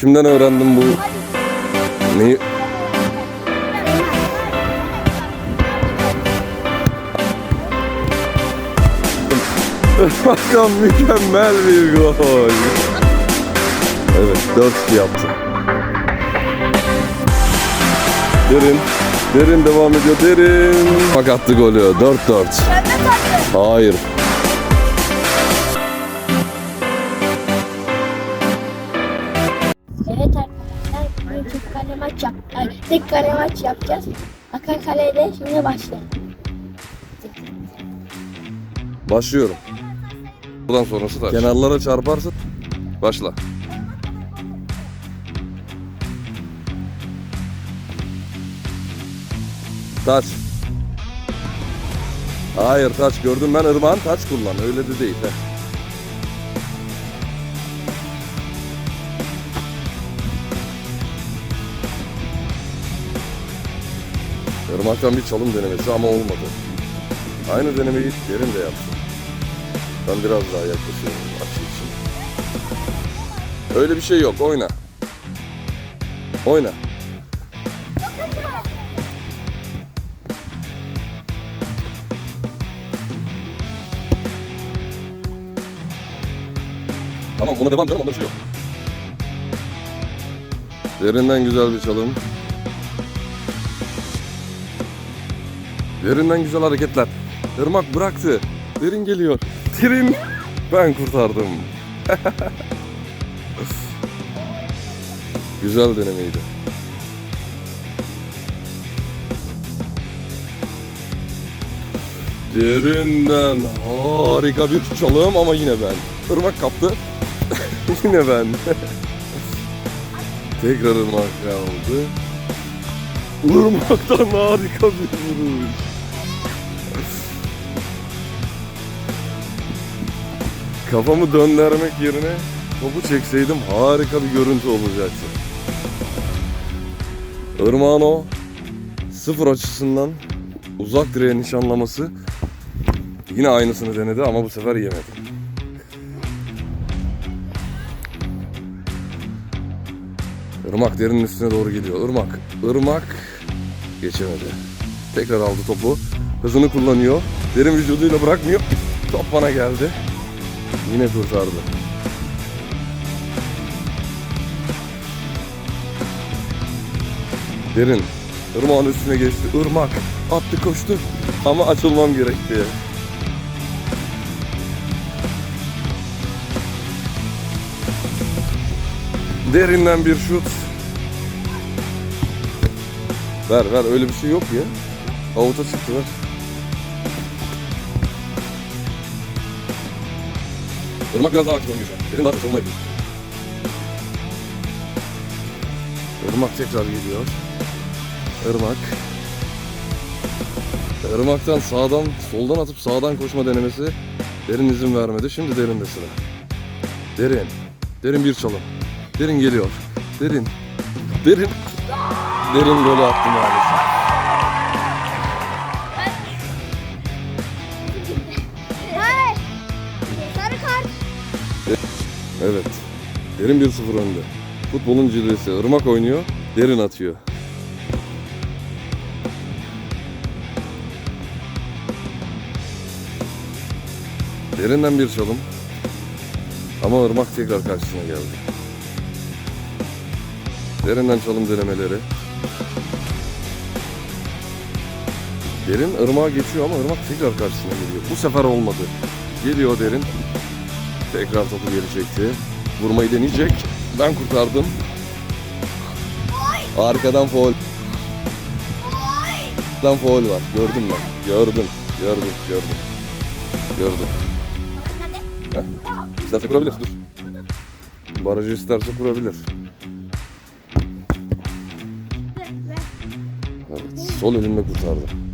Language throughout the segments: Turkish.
Kimden öğrendim bu neyi? Bakan mükemmel bir gol. Evet 4-2 yaptı. Derin. Derin devam ediyor. Derin. Bak attı golü. 4-4. Ben de taktım. Hayır. Tek kale maç yapacağız. Akan kalede şimdi başlayalım. Başlıyorum. Buradan sonrası taş. Kenarlara çarparsın. Başla. Taç. Hayır taç gördüm ben ırmağın taç kullan öyle de değil. Heh. Irmaktan bir çalım denemesi ama olmadı. Aynı denemeyi derin de yaptı. Ben biraz daha yaklaşıyorum açı için. Öyle bir şey yok. Oyna. Oyna. Tamam buna devam canım onda bir şey yok. Derinden güzel bir çalım. Derinden güzel hareketler. Irmak bıraktı. Derin geliyor. Derin. Ben kurtardım. güzel denemeydi. Derinden harika bir çalım ama yine ben. Irmak kaptı. yine ben. Tekrar ırmak kaldı. Irmaktan harika bir vuruş. Kafamı döndürmek yerine topu çekseydim harika bir görüntü olacaktı. Irmağın o sıfır açısından uzak direğe nişanlaması yine aynısını denedi ama bu sefer yemedi. Irmak derinin üstüne doğru gidiyor. Irmak, Irmak geçemedi. Tekrar aldı topu. Hızını kullanıyor. Derin vücuduyla bırakmıyor. Top bana geldi. Yine kurtardı. Derin. Irmağın üstüne geçti. Irmak. Attı koştu. Ama açılmam gerekti. Derinden bir şut. Ver ver öyle bir şey yok ya. Avuta çıktı ver. Irmak biraz daha aktif oynuyor şu. Derin daha savunma yapıyor. Irmak tekrar geliyor. Irmak. Irmak'tan sağdan, soldan atıp sağdan koşma denemesi Derin izin vermedi. Şimdi Derin de sıra. Derin. Derin bir çalım. Derin geliyor. Derin. Derin. Derin golü attı maalesef. Evet. Derin 1-0 önde. Futbolun cilvesi. Irmak oynuyor. Derin atıyor. Derinden bir çalım. Ama Irmak tekrar karşısına geldi. Derinden çalım denemeleri. Derin Irmak'a geçiyor ama Irmak tekrar karşısına geliyor. Bu sefer olmadı. Geliyor Derin. Tekrar topu geri çekti. Vurmayı deneyecek. Ben kurtardım. Arkadan foul. Arkadan foul var. Gördüm ben. Gördüm. Gördüm. Gördüm. Gördüm. Heh. İsterse kurabilir. Dur. Barajı isterse kurabilir. Evet. Sol elimle kurtardım.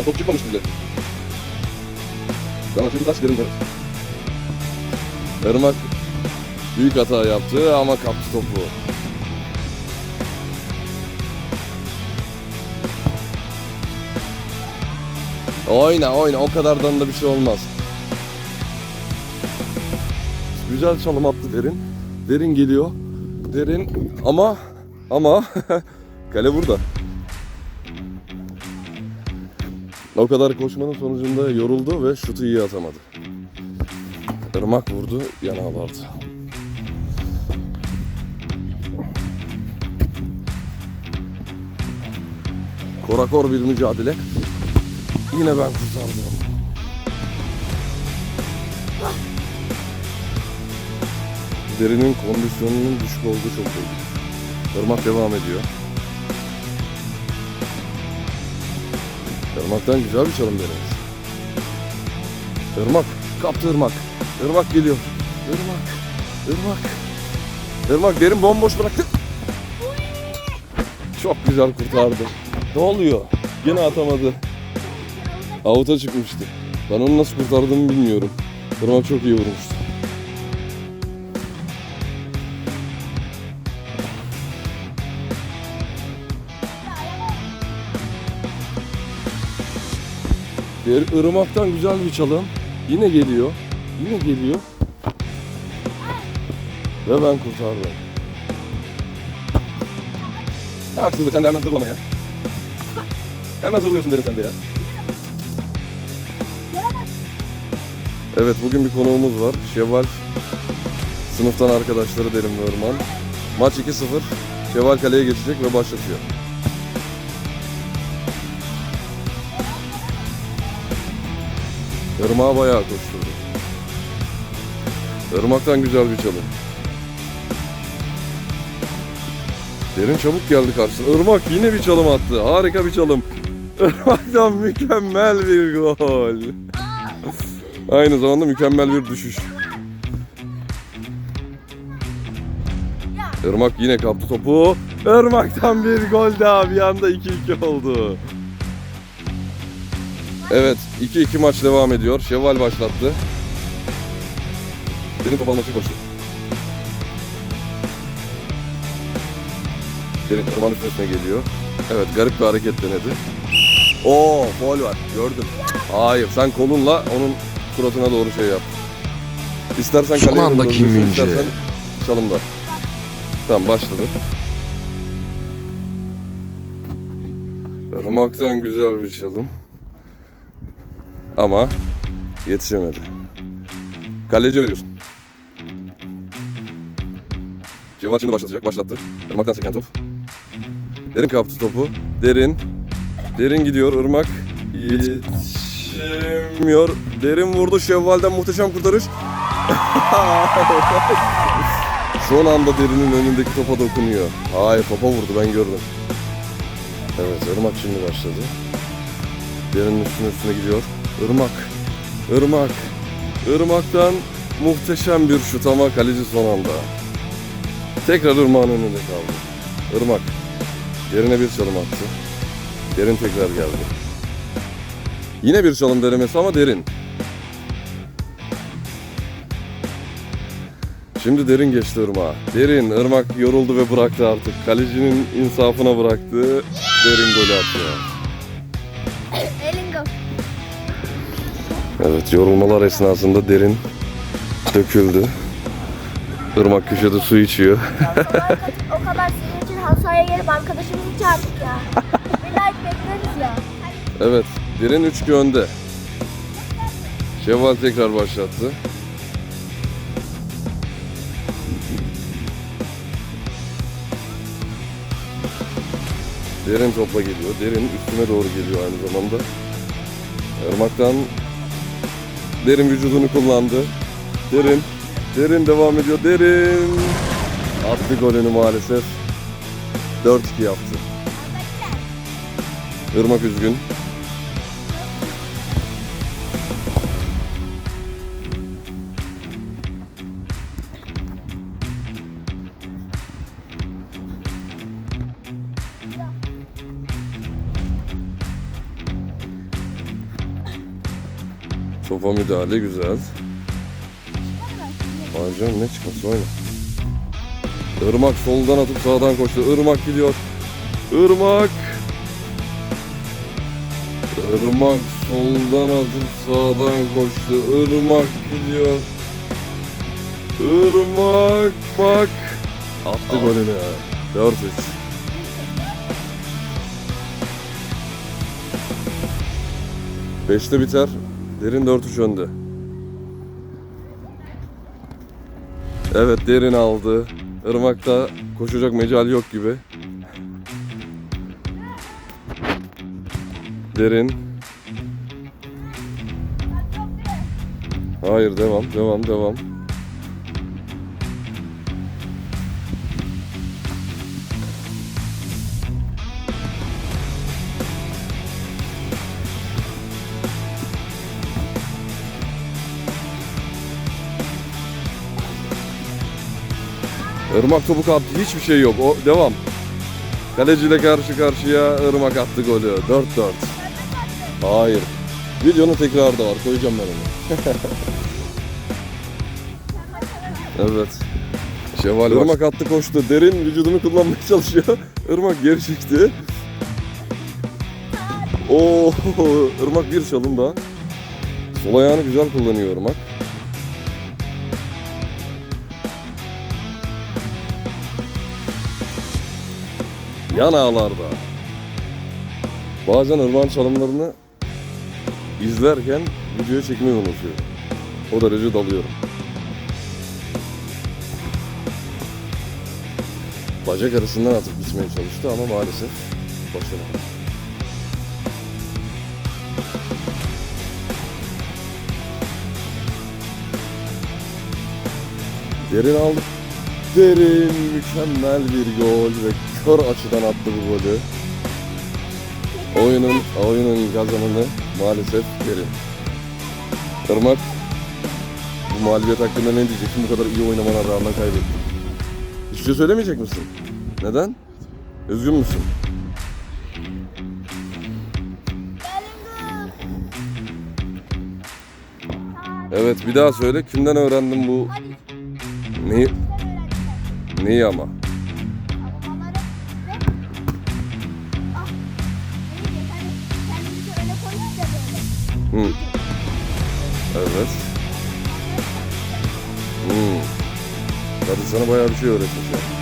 Ya top çıkmamış bile. Sana şimdi taş derim. Irmak büyük hata yaptı ama kaptı topu. Oyna oyna o kadardan da bir şey olmaz. Güzel çalım attı Derin. Derin geliyor. Derin ama ama kale burada. O kadar koşmanın sonucunda yoruldu ve şutu iyi atamadı. Irmak vurdu, yana vardı. Korakor bir mücadele. Yine ben kurtardım. Derinin kondisyonunun düşük olduğu çok belli. Irmak devam ediyor. Irmak'tan güzel bir çalım denemiş. Irmak, kaptı Irmak. Irmak geliyor. Irmak, Irmak. Irmak derin bomboş bıraktı. Çok güzel kurtardı. Ne oluyor? Yine atamadı. Avuta çıkmıştı. Ben onu nasıl kurtardığımı bilmiyorum. Irmak çok iyi vurmuştu. Bir ırmaktan güzel bir çalım. Yine geliyor. Yine geliyor. Ve ben kurtardım. Haksızlık sen de hemen zırlama ya. Hemen zırlıyorsun derim sen de ya. Evet bugün bir konuğumuz var. Şevval sınıftan arkadaşları Derin ve Irman. Maç 2-0. Şevval kaleye geçecek ve başlatıyor. Irmağa bayağı koşturdu. Irmak'tan güzel bir çalım. Derin çabuk geldi karşısına. Irmak yine bir çalım attı. Harika bir çalım. Irmak'tan mükemmel bir gol. Aynı zamanda mükemmel bir düşüş. Irmak yine kaptı topu. Irmak'tan bir gol daha. Bir anda 2-2 oldu. Evet 2-2 maç devam ediyor. Şevval başlattı. Derin top almak için koştu. Derin tırmanış üstüne geliyor. Evet garip bir hareket denedi. Oo foul var gördüm. Hayır sen kolunla onun suratına doğru şey yap. İstersen Son kaleye anda Kim Min-jae. istersen. Tamam başladı. Irmak'tan güzel bir çalım. Ama yetişemedi. Kaleci veriyorsun. Cemal şimdi başlatacak. Başlattı. Irmak'tan seken top. Derin kaptı topu. Derin. Derin gidiyor. Irmak yetişemiyor. Derin vurdu. Şevval'den muhteşem kurtarış. Son anda derinin önündeki topa dokunuyor. Hayır topa vurdu ben gördüm. Evet Irmak şimdi başladı. Derinin üstüne üstüne gidiyor. Irmak. Irmak. Irmak'tan muhteşem bir şut ama kaleci son anda. Tekrar Irmak'ın önünde kaldı. Irmak. Yerine bir çalım attı. Derin tekrar geldi. Yine bir çalım denemesi ama derin. Şimdi derin geçti Irmak'a. Derin, Irmak yoruldu ve bıraktı artık. Kalecinin insafına bıraktı. Derin golü atıyor. Evet yorulmalar esnasında derin döküldü. Irmak köşede su içiyor. o kadar sizin için halı sahaya gelip arkadaşımızı çağırdık ya. Bir like bekleriz ya. Evet derin 3 önde. Şevval tekrar başlattı. Derin topla geliyor. Derin üstüme doğru geliyor aynı zamanda. Irmak'tan derin vücudunu kullandı. Derin. Derin devam ediyor. Derin. Attı golünü maalesef. 4-2 yaptı. Irmak üzgün. Topa müdahale güzel. Hocam ne çıkması oyna. Irmak soldan atıp sağdan koştu. Irmak gidiyor. Irmak. Irmak soldan atıp sağdan koştu. Irmak gidiyor. Irmak bak. Attı golünü. 4-3. Beşte biter. Derin 4-3 önde. Evet derin aldı. Irmak'ta koşacak mecal yok gibi. Derin. Hayır devam devam devam. Irmak topu kaptı. Hiçbir şey yok. O devam. Kaleciyle karşı karşıya Irmak attı golü. 4-4. Hayır. Videonun tekrarı da var. Koyacağım ben onu. evet. Şevval Irmak attı koştu. Derin vücudunu kullanmaya çalışıyor. Irmak geri çekti. Oo, Irmak bir çalım daha. Sol ayağını güzel kullanıyor Irmak. Yan ağlarda. Bazen ırmağın çalımlarını izlerken videoya çekmeyi unutuyorum. O derece dalıyorum. Bacak arasından atıp gitmeye çalıştı ama maalesef başaramadı. Derin aldı. Derin mükemmel bir gol ve kör açıdan attı bu golü. Oyunun oyunun kazananı maalesef Derin. Irmak bu mağlubiyet hakkında ne diyeceksin? Bu kadar iyi oynamana rağmen kaybettin. Hiçbir şey söylemeyecek misin? Neden? Üzgün müsün? Evet bir daha söyle. Kimden öğrendin bu neyi? Neyi ama? Hı. Evet. Hmm. Kadın sana bayağı bir şey öğretmiş ya.